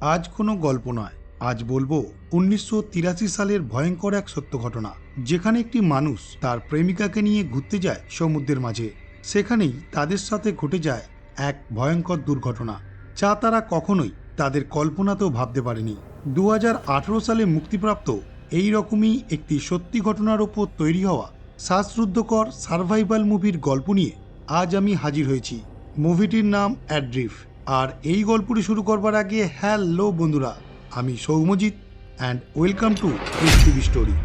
আজ কোনো গল্প নয়। আজ বলব উনিশশো তিরাশি সালের ভয়ঙ্কর এক সত্য ঘটনা, যেখানে একটি মানুষ তার প্রেমিকাকে নিয়ে ঘুরতে যায় সমুদ্রের মাঝে। সেখানেই তাদের সাথে ঘটে যায় এক ভয়ঙ্কর দুর্ঘটনা, যা তারা কখনোই তাদের কল্পনাতেও ভাবতে পারেনি। দু হাজার আঠারো সালে মুক্তিপ্রাপ্ত এই রকমই একটি সত্যি ঘটনার ওপর তৈরি হওয়া শ্বাসরুদ্ধকর সার্ভাইভাল মুভির গল্প নিয়ে আজ আমি হাজির হয়েছি। মুভিটির নাম অ্যাড্রিফ। আর এই গল্পটি শুরু করবার আগে হ্যালো বন্ধুরা, আমি Soumajit and welcome to TV story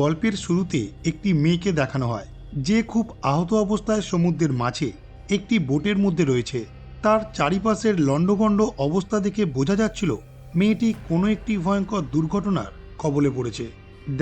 গল্পের শুরুতে একটি মেয়েকে দেখানো হয়, যে খুব আহত অবস্থায় সমুদ্রের মাঝে একটি বোটের মধ্যে রয়েছে। তার চারিপাশের লণ্ডভণ্ড অবস্থা দেখে বোঝা যাচ্ছিল, মেয়েটি কোনো একটি ভয়ঙ্কর দুর্ঘটনার কবলে পড়েছে।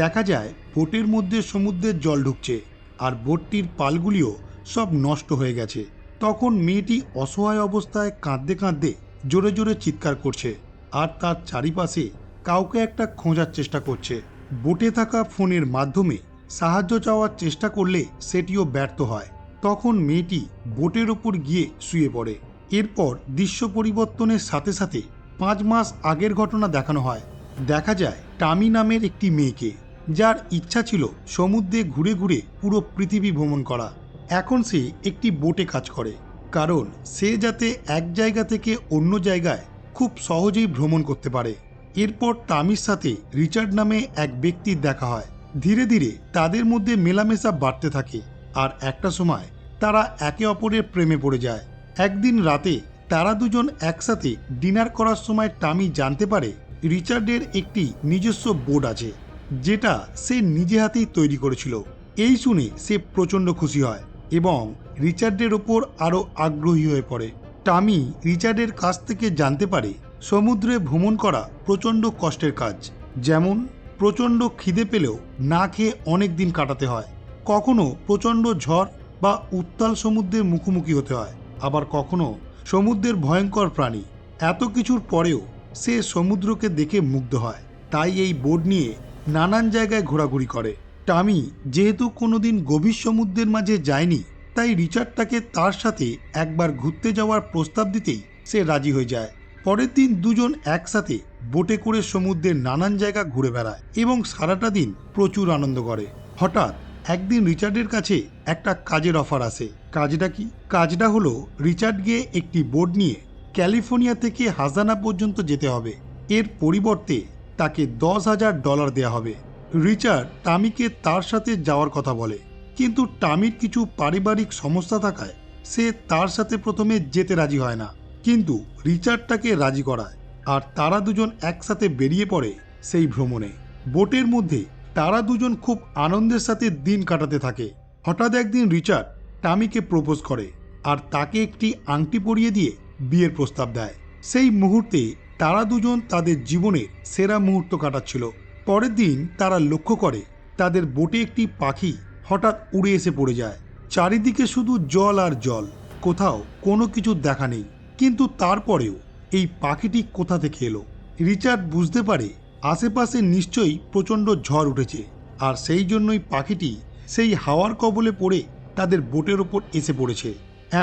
দেখা যায়, বোটের মধ্যে সমুদ্রের জল ঢুকছে, আর বোটটির পালগুলিও সব নষ্ট হয়ে গেছে। তখন মেয়েটি অসহায় অবস্থায় কাঁদতে কাঁদতে জোরে জোরে চিৎকার করছে আর তার চারিপাশে কাউকে একটা খোঁজার চেষ্টা করছে। বোটে থাকা ফোনের মাধ্যমে সাহায্য চাওয়ার চেষ্টা করলে সেটিও ব্যর্থ হয়। তখন মেয়েটি বোটের ওপর গিয়ে শুয়ে পড়ে। এরপর দৃশ্য পরিবর্তনের সাথে সাথে পাঁচ মাস আগের ঘটনা দেখানো হয়। দেখা যায় টামি নামের একটি মেয়েকে, যার ইচ্ছা ছিল সমুদ্রে ঘুরে ঘুরে পুরো পৃথিবী ভ্রমণ করা। এখন সে একটি বোটে কাজ করে, কারণ সে যাতে এক জায়গা থেকে অন্য জায়গায় খুব সহজেই ভ্রমণ করতে পারে। এরপর তামির সাথে রিচার্ড নামে এক ব্যক্তির দেখা হয়। ধীরে ধীরে তাদের মধ্যে মেলামেশা বাড়তে থাকে, আর একটা সময় তারা একে অপরের প্রেমে পড়ে যায়। একদিন রাতে তারা দুজন একসাথে ডিনার করার সময় টামি জানতে পারে রিচার্ডের একটি নিজস্ব বোর্ড আছে, যেটা সে নিজে হাতেই তৈরি করেছিল। এই শুনে সে প্রচণ্ড খুশি হয়। এবং রিচার্ডের ওপর আরও আগ্রহী হয়ে পড়ে। টামি রিচার্ডের কাছ থেকে জানতে পারে, সমুদ্রে ভ্রমণ করা প্রচণ্ড কষ্টের কাজ। যেমন, প্রচণ্ড খিদে পেলেও না খেয়ে অনেক দিন কাটাতে হয়। কখনো প্রচণ্ড ঝড় বা উত্তাল সমুদ্রের মুখোমুখি হতে হয়। আবার কখনো সমুদ্রের ভয়ঙ্কর প্রাণী। এত কিছুর পরেও সে সমুদ্রকে দেখে মুগ্ধ হয়। তাই এই বোর্ড নিয়ে নানান জায়গায় ঘোরাঘুরি করে। টামি যেহেতু কোনোদিন গভীর সমুদ্রের মাঝে যায়নি তাই রিচার্ড তাকে তার সাথে একবার ঘুরতে যাওয়ার প্রস্তাব দিতেই সে রাজি হয়ে যায়। পরের দিন দুজন একসাথে বোটে করে সমুদ্রের নানান জায়গা ঘুরে বেড়ায় এবং সারাটা দিন প্রচুর আনন্দ করে। হঠাৎ একদিন রিচার্ডের কাছে একটা কাজের অফার আসে। কাজটা কি? কাজটা হলো রিচার্ড গিয়ে একটি বোর্ড নিয়ে ক্যালিফোর্নিয়া থেকে হাজানা পর্যন্ত যেতে হবে। এর পরিবর্তে তাকে দশ হাজার ডলার দেওয়া হবে। রিচার্ড টামিকে তার সাথে যাওয়ার কথা বলে। কিন্তু টামির কিছু পারিবারিক সমস্যা থাকায় সে তার সাথে প্রথমে যেতে রাজি হয় না। কিন্তু রিচার্ড তাকে রাজি করায় আর তারা দুজন একসাথে বেরিয়ে পড়ে সেই ভ্রমণে। বোটের মধ্যে তারা দুজন খুব আনন্দের সাথে দিন কাটাতে থাকে। হঠাৎ একদিন রিচার্ড টামিকে প্রপোজ করে আর তাকে একটি আংটি পরিয়ে দিয়ে বিয়ের প্রস্তাব দেয়। সেই মুহূর্তে তারা দুজন তাদের জীবনের সেরা মুহূর্ত কাটাচ্ছিল। পরের দিন তারা লক্ষ্য করে তাদের বোটে একটি পাখি হঠাৎ উড়ে এসে পড়ে যায়। চারিদিকে শুধু জল আর জল, কোথাও কোনো কিছু দেখা নেই। কিন্তু তারপরেও এই পাখিটি কোথা থেকে এলো? রিচার্ড বুঝতে পারে আশেপাশে নিশ্চয়ই প্রচণ্ড ঝড় উঠেছে, আর সেই জন্যই পাখিটি সেই হাওয়ার কবলে পড়ে তাদের বোটের ওপর এসে পড়েছে।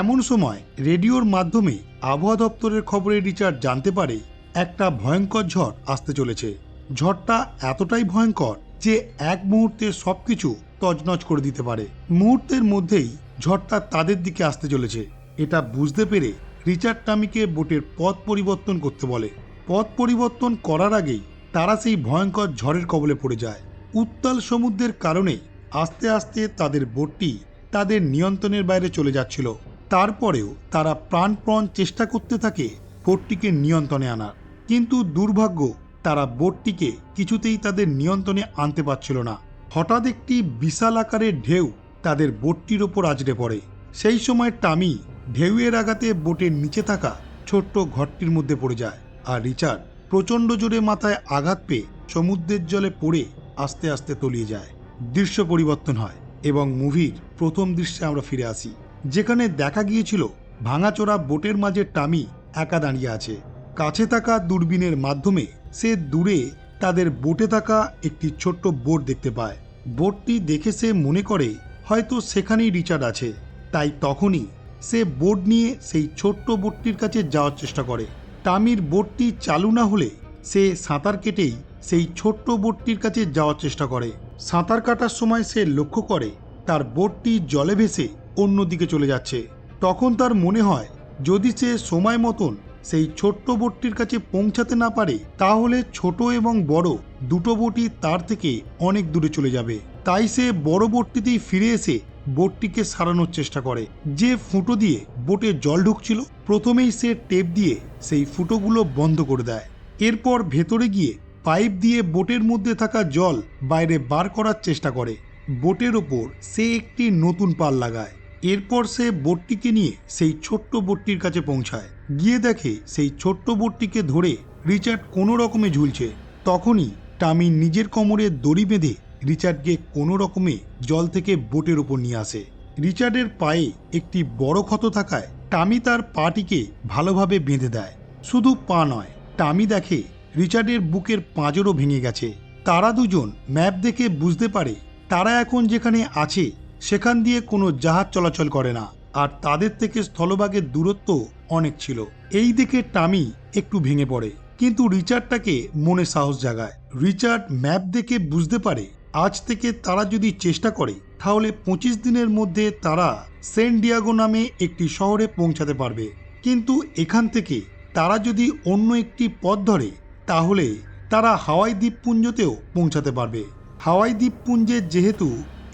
এমন সময় রেডিওর মাধ্যমে আবহাওয়া দপ্তরের খবরে রিচার্ড জানতে পারে একটা ভয়ঙ্কর ঝড় আসতে চলেছে। ঝড়টা এতটাই ভয়ঙ্কর যে এক মুহূর্তে সবকিছু তজনজ করে দিতে পারে। মুহূর্তের মধ্যেই ঝড়টা তাদের দিকে আসতে চলেছে। এটা বুঝতে পেরে রিচার্ড টামিকে বোটের পথ পরিবর্তন করতে বলে। পথ পরিবর্তন করার আগেই তারা সেই ভয়ঙ্কর ঝড়ের কবলে পড়ে যায়। উত্তাল সমুদ্রের কারণে আস্তে আস্তে তাদের বোটটি তাদের নিয়ন্ত্রণের বাইরে চলে যাচ্ছিল। তারপরেও তারা প্রাণপণ চেষ্টা করতে থাকে বোটটিকে নিয়ন্ত্রণে আনার। কিন্তু দুর্ভাগ্য তারা বোটটিকে কিছুতেই তাদের নিয়ন্ত্রণে আনতে পারছিল না। হঠাৎ একটি বিশাল আকারের ঢেউ তাদের বোটটির ওপর আজড়ে পড়ে। সেই সময় টামি ঢেউয়ের আঘাতে বোটের নিচে থাকা ছোট্ট ঘরটির মধ্যে পড়ে যায় আর রিচার্ড প্রচণ্ড জোরে মাথায় আঘাত পেয়ে সমুদ্রের জলে পড়ে আস্তে আস্তে তলিয়ে যায়। দৃশ্য পরিবর্তন হয় এবং মুভির প্রথম দৃশ্যে আমরা ফিরে আসি। যেখানে দেখা গিয়েছিল, ভাঙাচোরা বোটের মাঝে টামি একা দাঁড়িয়ে আছে। কাছে থাকা দূরবীনের মাধ্যমে সে দূরে তাদের বোটে থাকা একটি ছোট্ট বোট দেখতে পায়। বোটটি দেখে সে মনে করে, হয়তো সেখানেই রিচার্ড আছে। তাই তখনই সে বোট নিয়ে সেই ছোট্ট বোটটির কাছে যাওয়ার চেষ্টা করে। টামির বোটটি চালু না হলে সে সাঁতার কেটেই সেই ছোট্ট বোটটির কাছে যাওয়ার চেষ্টা করে। সাঁতার কাটার সময় সে লক্ষ্য করে, তার বোটটি জলে ভেসে অন্যদিকে চলে যাচ্ছে। তখন তার মনে হয়, যদি সে সময় মতন সেই ছোট্ট বোটটির কাছে পৌঁছাতে না পারে, তাহলে ছোট এবং বড় দুটো বোটই তার থেকে অনেক দূরে চলে যাবে। তাই সে বড় বোটটিতেই ফিরে এসে বোটটিকে সারানোর চেষ্টা করে। যে ফুটো দিয়ে বোটে জল ঢুকছিল, প্রথমেই সে টেপ দিয়ে সেই ফুটোগুলো বন্ধ করে দেয়। এরপর ভেতরে গিয়ে পাইপ দিয়ে বোটের মধ্যে থাকা জল বাইরে বার করার চেষ্টা করে। বোটের ওপর সে একটি নতুন পাল লাগায়। এরপর সে বোটটিকে নিয়ে সেই ছোট্ট বোটটির কাছে পৌঁছায়। গিয়ে দেখে সেই ছোট্ট বোটটিকে ধরে রিচার্ড কোনো রকমে ঝুলছে। তখনই টামি নিজের কোমরে দড়ি বেঁধে রিচার্ডকে কোনো রকমে জল থেকে বোটের ওপর নিয়ে আসে। রিচার্ডের পায়ে একটি বড় ক্ষত থাকায় টামি তার পাটিকে ভালোভাবে বেঁধে দেয়। শুধু পা নয়, টামি দেখে রিচার্ডের বুকের পাঁজরও ভেঙে গেছে। তারা দুজন ম্যাপ দেখে বুঝতে পারে তারা এখন যেখানে আছে সেখান দিয়ে কোনো জাহাজ চলাচল করে না, আর তাদের থেকে স্থলভাগের দূরত্ব অনেক ছিল। এই দেখে টামি একটু ভেঙে পড়ে, কিন্তু রিচার্ডটাকে মনে সাহস জাগায়। রিচার্ড ম্যাপ দেখে বুঝতে পারে, আজ থেকে তারা যদি চেষ্টা করে, তাহলে পঁচিশ দিনের মধ্যে তারা সেন্ট ডিয়াগো নামে একটি শহরে পৌঁছাতে পারবে। কিন্তু এখান থেকে তারা যদি অন্য একটি পথ ধরে, তাহলে তারা হাওয়াই দ্বীপপুঞ্জতেও পৌঁছাতে পারবে। হাওয়াই দ্বীপপুঞ্জে যেহেতু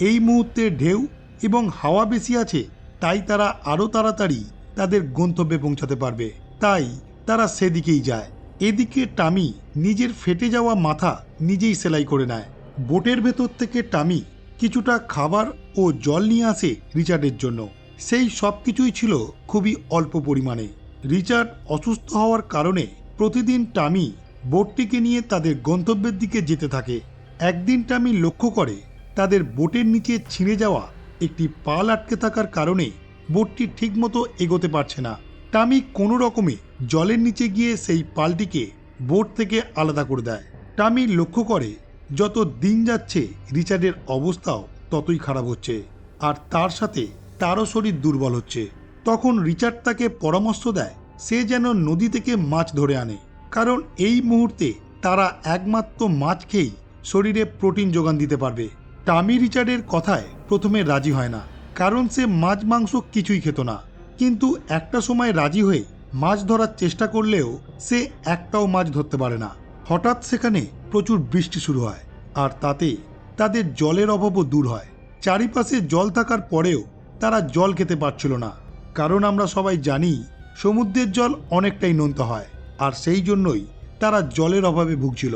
এই মুহূর্তে ঢেউ এবং হাওয়া বেশি আছে, তাই তারা আরও তাড়াতাড়ি তাদের গন্তব্যে পৌঁছাতে পারবে। তাই তারা সেদিকেই যায়। এদিকে টামি নিজের ফেটে যাওয়া মাথা নিজেই সেলাই করে নেয়। বোটের ভেতর থেকে টামি কিছুটা খাবার ও জল নিয়ে আসে রিচার্ডের জন্য। সেই সব কিছুই ছিল খুবই অল্প পরিমাণে। রিচার্ড অসুস্থ হওয়ার কারণে প্রতিদিন টামি বোটটিকে নিয়ে তাদের গন্তব্যের দিকে যেতে থাকে। একদিন টামি লক্ষ্য করে তাদের বোটের নিচে ছিঁড়ে যাওয়া একটি পাল আটকে থাকার কারণে বোটটি ঠিকমতো এগোতে পারছে না। টামি কোনো রকমে জলের নিচে গিয়ে সেই পালটিকে বোট থেকে আলাদা করে দেয়। টামি লক্ষ্য করে, যত দিন যাচ্ছে, রিচার্ডের অবস্থাও ততই খারাপ হচ্ছে। আর তার সাথে তারও শরীর দুর্বল হচ্ছে। তখন রিচার্ড তাকে পরামর্শ দেয়, সে যেন নদী থেকে মাছ ধরে আনে। কারণ এই মুহূর্তে তারা একমাত্র মাছ খেয়েই শরীরে প্রোটিন যোগান দিতে পারবে। টামি রিচার্ডের কথায় প্রথমে রাজি হয় না, কারণ সে মাছ মাংস কিছুই খেত না। কিন্তু একটা সময় রাজি হয়ে মাছ ধরার চেষ্টা করলেও সে একটাও মাছ ধরতে পারে না। হঠাৎ সেখানে প্রচুর বৃষ্টি শুরু হয়, আর তাতে তাদের জলের অভাবও দূর হয়। চারিপাশে জল থাকার পরেও তারা জল খেতে পারছিল না, কারণ আমরা সবাই জানি সমুদ্রের জল অনেকটাই নোনতা হয়, আর সেই জন্যই তারা জলের অভাবে ভুগছিল।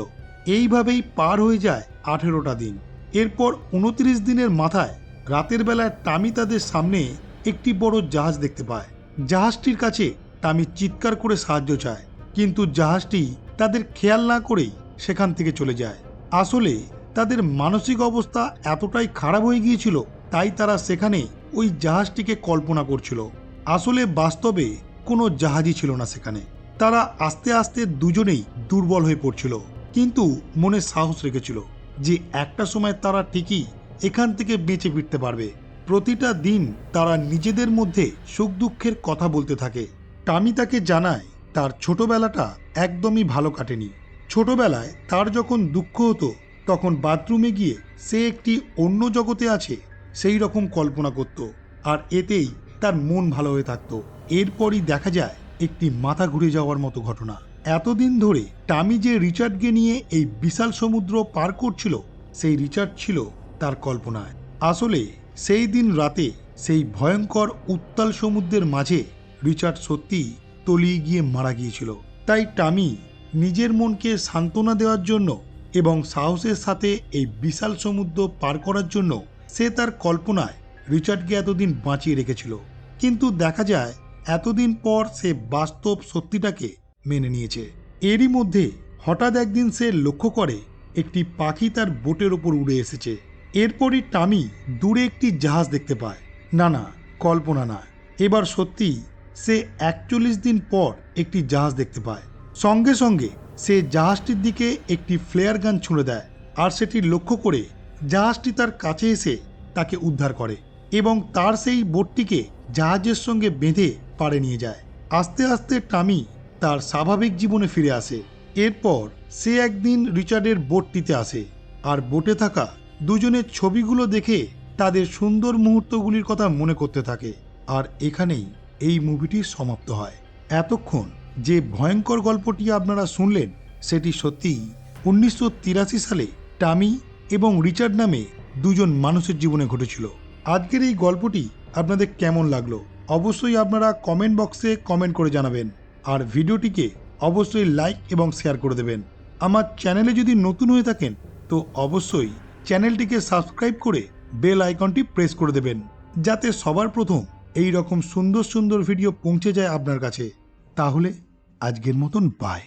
এইভাবেই পার হয়ে যায় আঠেরোটা দিন। এরপর উনত্রিশ দিনের মাথায় রাতের বেলায় টামি তাদের সামনে একটি বড় জাহাজ দেখতে পায়। জাহাজটির কাছে টামি চিৎকার করে সাহায্য চায়, কিন্তু জাহাজটি তাদের খেয়াল না করেই সেখান থেকে চলে যায়। আসলে তাদের মানসিক অবস্থা এতটাই খারাপ হয়ে গিয়েছিল, তাই তারা সেখানে ওই জাহাজটিকে কল্পনা করছিল। আসলে বাস্তবে কোনো জাহাজই ছিল না সেখানে। তারা আস্তে আস্তে দুজনেই দুর্বল হয়ে পড়ছিল, কিন্তু মনে সাহস রেখেছিল। যে একটা সময় তারা ঠিকই এখান থেকে বেঁচে ফিরতে পারবে। প্রতিটা দিন তারা নিজেদের মধ্যে সুখ দুঃখের কথা বলতে থাকে। টামি তাকে জানায়, তার ছোটবেলাটা একদমই ভালো কাটেনি। ছোটবেলায় তার যখন দুঃখ হতো, তখন বাথরুমে গিয়ে সে একটি অন্য জগতে আছে, সেই রকম কল্পনা করত। আর এতেই তার মন ভালো হয়ে থাকতো। এরপরই দেখা যায়, একটি মাথা ঘুরে যাওয়ার মতো ঘটনা। এতদিন ধরে টামি যে রিচার্ডকে নিয়ে এই বিশাল সমুদ্র পার করছিল, সেই রিচার্ড ছিল তার কল্পনায়। আসলে সেই দিন রাতে সেই ভয়ঙ্কর উত্তাল সমুদ্রের মাঝে রিচার্ড সত্যি তলিয়ে গিয়ে মারা গিয়েছিল। তাই টামি নিজের মনকে সান্ত্বনা দেওয়ার জন্য এবং সাহসের সাথে এই বিশাল সমুদ্র পার করার জন্য সে তার কল্পনায় রিচার্ডকে এতদিন বাঁচিয়ে রেখেছিল। কিন্তু দেখা যায়, এতদিন পর সে বাস্তব সত্যিটাকে মেনে নিয়েছে। এরই মধ্যে হঠাৎ একদিন সে লক্ষ্য করে একটি পাখি তার বোটের ওপর উড়ে এসেছে। এরপরই টামি দূরে একটি জাহাজ দেখতে পায়। না না, কল্পনা না। এবার সত্যি সে একচল্লিশ দিন পর একটি জাহাজ দেখতে পায়। সঙ্গে সঙ্গে সে জাহাজটির দিকে একটি ফ্লেয়ার গান ছুঁড়ে দেয় আর সেটি লক্ষ্য করে জাহাজটি তার কাছে এসে তাকে উদ্ধার করে এবং তার সেই বোটটিকে জাহাজের সঙ্গে বেঁধে পাড়ে নিয়ে যায়। আস্তে আস্তে টামি তার স্বাভাবিক জীবনে ফিরে আসে। এরপর সে একদিন রিচার্ডের বোটটিতে আসে আর বোটে থাকা দুজনের ছবিগুলো দেখে তাদের সুন্দর মুহূর্তগুলির কথা মনে করতে থাকে। আর এখানেই এই মুভিটি সমাপ্ত হয়। এতক্ষণ যে ভয়ঙ্কর গল্পটি আপনারা শুনলেন, সেটি সত্যিই উনিশশো তিরাশি সালে টামি এবং রিচার্ড নামে দুজন মানুষের জীবনে ঘটেছিল। আজকের এই গল্পটি আপনাদের কেমন লাগল? অবশ্যই আপনারা কমেন্ট বক্সে কমেন্ট করে জানাবেন। আর ভিডিওটিকে অবশ্যই লাইক এবং শেয়ার করে দেবেন। আমার চ্যানেলে যদি নতুন হয়ে থাকেন, তো অবশ্যই চ্যানেলটিকে সাবস্ক্রাইব করে বেল আইকনটি প্রেস করে দেবেন, যাতে সবার প্রথম এই রকম সুন্দর সুন্দর ভিডিও পৌঁছে যায় আপনার কাছে। তাহলে আজকের মতন বাই